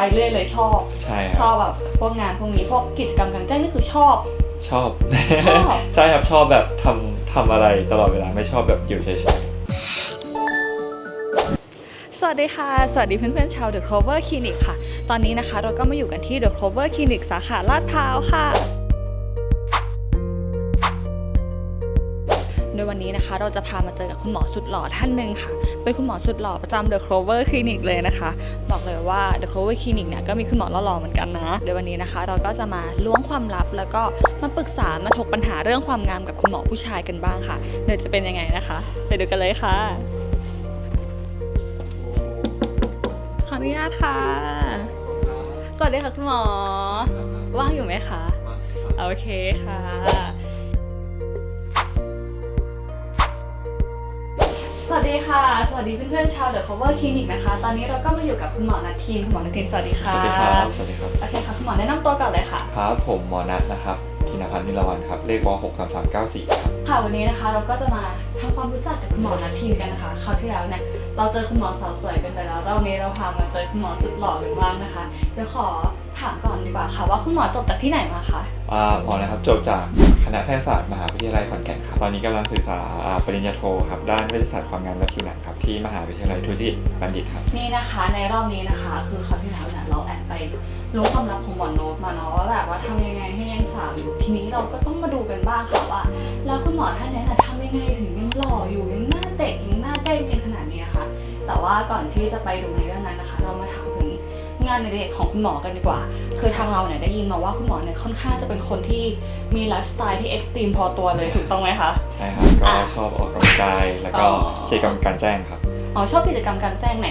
ไปเรื่อยเลยชอบ ใช่คชอรับบแบบพวกงานพวกนี้พวกกิจกรรมกลางแจ้งนี่คือชอบ ชอบ ชอบ ใช่ครับชอบแบบทำทำอะไรตลอดเวลาไม่ชอบแบบอยู่เฉยสวัสดีค่ะ สวัสดีเพื่อนๆชาว The Clover Clinic ค่ะ ตอนนี้นะคะเราก็มาอยู่กันที่ The Clover Clinic สาขาลาดพร้าวค่ะ ดยวันนี้นะคะ เราจะพามาเจอกับคุณหมอสุดหล่อท่านหนึ่งค่ะ เป็นคุณหมอสุดหล่อประจำ The Clover Clinic เลยนะคะ บอกเลยว่า The Clover Clinic เนี่ยก็มีคุณหมอหล่อๆเหมือนกันนะโดยวันนี้นะคะ เราก็จะมาล้วงความลับแล้วก็มาปรึกษามาถกปัญหาเรื่องความงามกับคุณหมอผู้ชายกันบ้างค่ะโดยจะเป็นยังไงนะคะ ไปดูกันเลยค่ะ ขออนุญาตค่ะ สวัสดีค่ะคุณหมอ ว่างอยู่ไหมคะ โอเคค่ะ ดีค่ะ สวัสดีเพื่อนๆชาว The Cover Clinic นะคะ ตอนนี้เราก็มาอยู่กับคุณหมอนัททีนคุณหมอนัททีนสวัสดีๆสค่ะวัสดีครับ สวัสดีครับ โอเคค่ะคุณหมอแนะนำตัวก่อนเลยค่ะ ครับผมหมอนัทนะครับธินพัฒน์นิรวันครับ เลขว6 3 3 9 4ครับ ค่ะ วันนี้นะคะเราก็จะมาทำความรู้จักกับคุณหมอนัททีนกันนะคะ คราวที่แล้วเนี่ยเราเจอคุณหมอสาวสวยกันไปแล้ว รอบนี้เราพามาเจอคุณหมอสุดหล่อกันบ้างนะคะ เดี๋ยวขอถามก่อนดีกว่าค่ะว่าคุณหมอจบจากที่ไหนมาคะ อ่าหมอนะครับจบจากค ณะแพทยศาสตร์มหาวิทยาลัยขอนแก่นครับ ตอนนี้กำลังศึกษาปริญญาโทครับด้านเวชศาสตร์ความงามและผิวหนังครับที่มหาวิทยาลัยทุติบัณฑิตครับ นี่นะคะในรอบนี้นะคะ คือคราวที่แล้วเนี่ยเราแอบไปรู้ความลับของหมอโน้ตมาเนาะว่าแบบว่าทำยังไงให้ยังสาวอยู่ทีนี้เราก็ต้องมาดูกันบ้างค่ะว่า แล้วคุณหมอท่านนี้นะทำยังไงถึงยังหล่ออยู่ยังหน้าเด็กยังหน้าเด้งกันขนาดนี้นะคะแต่ว่าก่อนที่จะไปดูในเรื่องนั้นนะคะ เรามาถาม งงานในเด็กของคุณหมอกันดีกว่า คือทางเราเนี่ยได้ยินมาว่าคุณหมอเนี่ยค่อนข้างจะเป็นคนที่มีไลฟ์สไตล์ที่เอ็กซ์ตรีมพอตัวเลยถูกต้องไหมคะ ใช่ครับก็อะชอบออกกำลังกายแล้วก็อ๋อ กิจกรรมกลารแจ้งครับ อ๋อชอบกิจกรรมกลางแจ้งไหน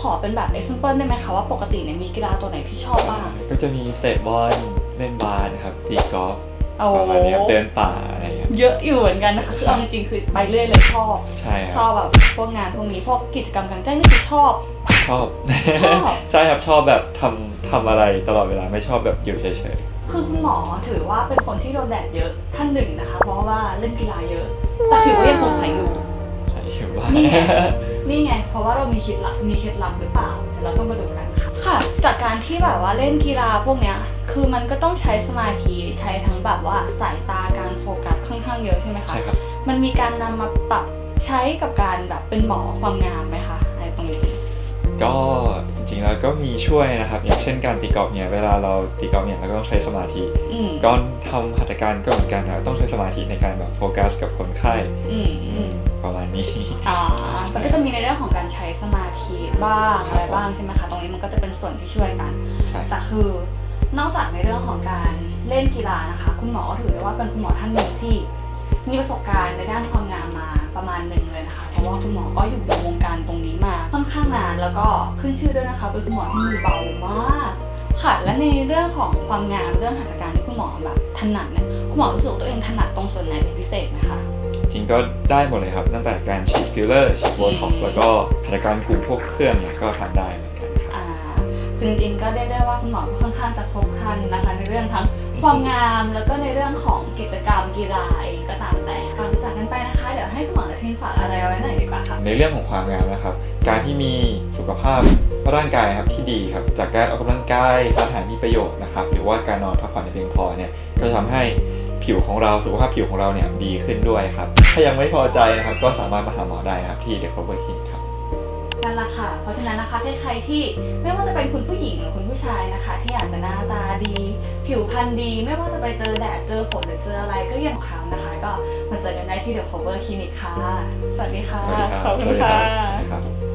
ขอเป็นแบบ example ได้ไหมคะว่าปกติเนี่ยมีกีฬาตัวไหนที่ชอบบ้างก็จะมีเตะบอลเล่นบาสครับตีกอล์ฟโอ้ประมาณนี้ครับเดินป่าอะไรอย่างเงี้ยเยอะอยู่เหมือนกันนะคะคือเอาจริงๆคือไปเรื่อยเลยชอบ ใช่คชรัอบบแบบพวกงานพวกนี้พวกกิจกรรมกลางแจ้งนี่คือชอบ ชอบ ชอบ ใช่ครับชอบแบบทำทำอะไรตลอดเวลาไม่ชอบแบบอยู่เฉยคือคุณหมอถือว่าเป็นคนที่โดนแดดเยอะท่านหนึ่งนะคะ เพราะว่าเล่นกีฬาเยอะ แต่ถือว่ายังสงสัยอยู่ ๆใช่ถือว่า นี่ไง นี่ไง เพราะว่าเรามีเคล็ดลับมีเคล็ดลับหรือเปล่าเดี๋ยวเราต้องมาดูกันค่ะ ค่ะ จากการที่แบบว่าเล่นกีฬาพวกเนี้ย คือมันก็ต้องใช้สมาธิใช้ทั้งแบบว่าสายตาการโฟกัสค่อนข้างเยอะใช่ไหมคะ ใช่ครับ มันมีการนำมาปรับใช้กับการแบบเป็นหมอความงามไหมคะในตรงนี้ ก็จริงๆแล้วก็มีช่วยนะครับ อย่างเช่นการตีกอล์ฟเนี่ยเวลาเราตีกอล์ฟเนี่ยเราก็ต้องใช้สมาธิอืมก่อนทำหัตถการก็เหมือนกันนะต้องใช้สมาธิในการแบบโฟกัสกับคนไข้อืมอืมประมาณนี้ อ่ามันก็จะมีในเรื่องของการใช้สมาธิบ้างครับ อะไรบ้างใช่ไหมคะตรงนี้มันก็จะเป็นส่วนที่ช่วยกัน ใช่แต่คือนอกจากในเรื่องของการเล่นกีฬานะคะ คุณหมอก็ถือได้ว่าเป็นคุณหมอท่านหนึ่งที่ มีประสบการณ์ในด้านความงามมาประมาณหนึ่งเลยนะคะ เพราะว่าคุณหมอก็อยู่ในวงการตรงนี้มาค่อนข้างนานแล้วก็ขึ้นชื่อด้วยนะคะ เป็นคุณหมอที่มือเบามากค่ะ และในเรื่องของความงามเรื่องหัตถการที่คุณหมอแบบถนัดเนี่ยคุณหมอรู้สึกว่าตัวเองถนัดตรงส่วนไหนเป็นพิเศษไหมคะจริงก็ได้หมดเลยครับ ตั้งแต่การฉีดฟิลเลอร์ฉีดโบท็อกซ์แล้วก็หัตถการกลุ่มพวกเครื่องเนี่ยก็ทำได้เหมือนกันครับอ่าคือจริงๆก็เรียกได้ว่าคุณหมอก็ค่อนข้างจะครบครันนะคะในเรื่องทั้งความงามแล้วก็ในเรื่องของกิจกรรมกีฬา เรื่องของความงามนะครับ การที่มีสุขภาพร่างกายครับที่ดีครับจากการออกกำลังกายทานอาหารมีประโยชน์นะครับ หรือว่าการนอนพักผ่อนเพียงพอเนี่ยก็จะทำให้ผิวของเราสุขภาพผิวของเราเนี่ยดีขึ้นด้วยครับ ถ้ายังไม่พอใจนะครับ ก็สามารถมาหาหมอได้นะครับที่เดคโคเบอร์คินครับนั่นแหละค่ะ เพราะฉะนั้นนะคะใครๆที่ไม่ว่าจะเป็นคุณผู้หญิงหรือคุณ ผิวพรรณดีไม่ว่าจะไปเจอแดดเจอฝนหรือเจออะไรก็ยังครั้งนะคะ ก็มาเจอกันได้ที่ The Cover Clinic ค่ะ สวัสดีค่ะ สวัสดีครับ ขอบสคุวัณสดีค่ะครับสวัสดีครับ